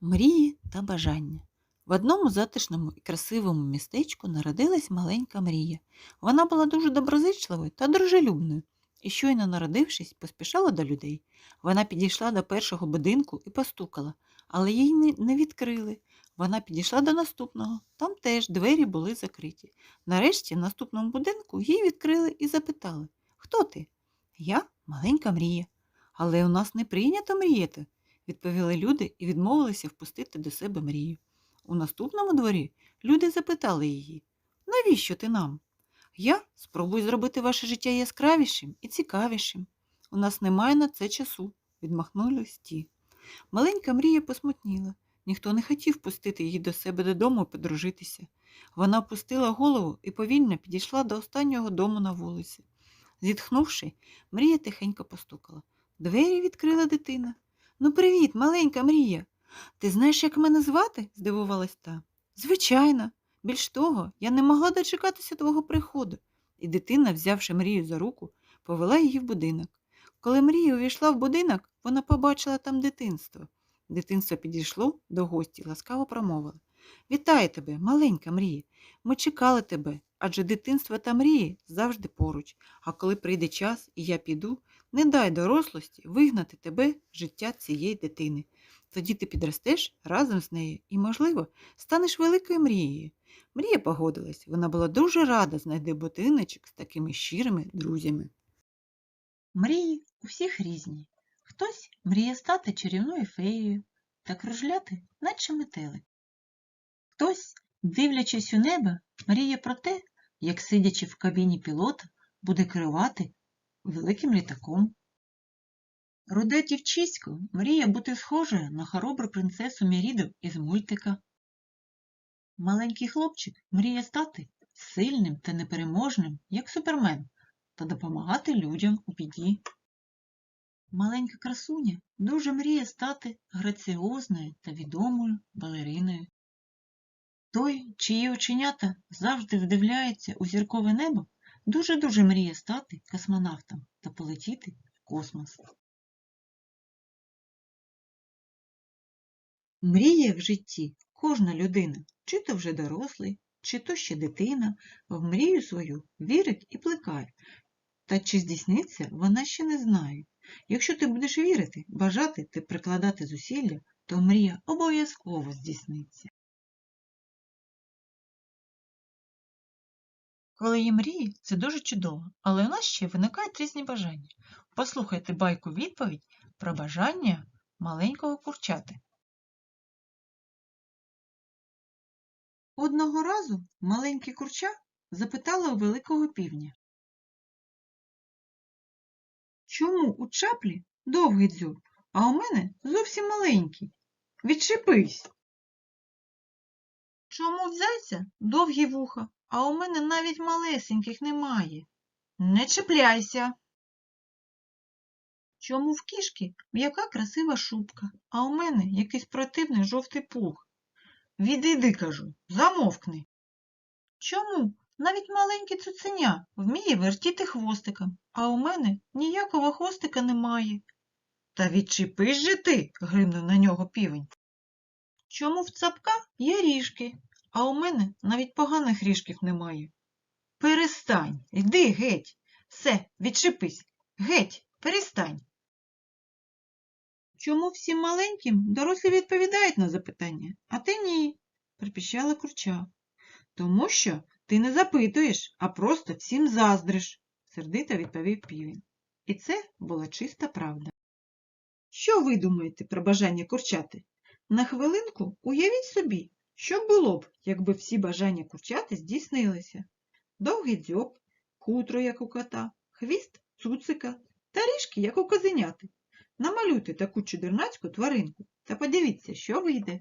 Мрії та бажання. В одному затишному і красивому містечку народилась маленька мрія. Вона була дуже доброзичливою та дружелюбною, і щойно народившись, поспішала до людей. Вона підійшла до першого будинку і постукала, але їй не- відкрили. Вона підійшла до наступного, там теж двері були закриті. Нарешті, в наступному будинку їй відкрили і запитали Хто ти? Я маленька мрія. Але у нас не прийнято мріяти, відповіли люди і відмовилися впустити до себе мрію. У наступному дворі люди запитали її, навіщо ти нам? Я спробую зробити ваше життя яскравішим і цікавішим. У нас немає на це часу, відмахнулись ті. Маленька мрія посмутніла. Ніхто не хотів пустити її до себе додому і подружитися. Вона опустила голову і повільно підійшла до останнього дому на вулиці. Зітхнувши, мрія тихенько постукала. Двері відкрила дитина. Ну, привіт, маленька мрія. Ти знаєш, як мене звати? здивувалась та. Звичайно. Більш того, я не могла дочекатися твого приходу. І дитина, взявши мрію за руку, повела її в будинок. Коли мрія увійшла в будинок, вона побачила там дитинство. Дитинство підійшло до гості ласкаво промовило. Вітаю тебе, маленька мрія. Ми чекали тебе, адже дитинство та мрії завжди поруч. А коли прийде час і я піду, не дай дорослості вигнати тебе життя цієї дитини. Тоді ти підростеш разом з нею і, можливо, станеш великою мрією. Мрія погодилась, вона була дуже рада знайти будиночок з такими щирими друзями. Мрії у всіх різні. Хтось мріє стати чарівною феєю та кружляти, наче метелик. Хтось, дивлячись у небо, мріє про те, як, сидячи в кабіні пілота, буде керувати великим літаком. Руде дівчисько мріє бути схожою на хоробру принцесу Міріду із мультика. Маленький хлопчик мріє стати сильним та непереможним, як супермен, та допомагати людям у біді. Маленька красуня дуже мріє стати граціозною та відомою балериною. Той, чиї оченята завжди вдивляються у зіркове небо, дуже-дуже мріє стати космонавтом та полетіти в космос. Мріє в житті кожна людина, чи то вже дорослий, чи то ще дитина, в мрію свою вірить і плекає. Та чи здійсниться, вона ще не знає. Якщо ти будеш вірити, бажати та прикладати зусилля, то мрія обов'язково здійсниться. Коли є мрії, це дуже чудово, але у нас ще виникають різні бажання. Послухайте байку відповідь про бажання маленького курчати. Одного разу маленьке курча запитала у великого півня. Чому у чаплі довгий дзьоб, а у мене зовсім маленький? Відчепись. Чому в зайця довгі вуха, а у мене навіть малесеньких немає? Не чіпляйся. Чому в кішки м'яка красива шубка, а у мене якийсь противний жовтий пух? Відійди, кажу, замовкни. Чому навіть маленьке цуценя вміє вертіти хвостиком, а у мене ніякого хвостика немає? Та відчепись же ти, гримнув на нього півень. Чому в цапка є ріжки, а у мене навіть поганих ріжків немає? Перестань, йди геть. Все, відчепись. Геть, перестань. Чому всім маленьким дорослі відповідають на запитання, а ти ні? припіщала курча. Тому що ти не запитуєш, а просто всім заздриш, сердито відповів півень. І це була чиста правда. Що ви думаєте про бажання курчати? На хвилинку уявіть собі, що було б, якби всі бажання курчати здійснилися. Довгий дзьоб, хутро, як у кота, хвіст цуцика та ріжки, як у козеняти. Намалюйте таку чудернацьку тваринку та подивіться, що вийде.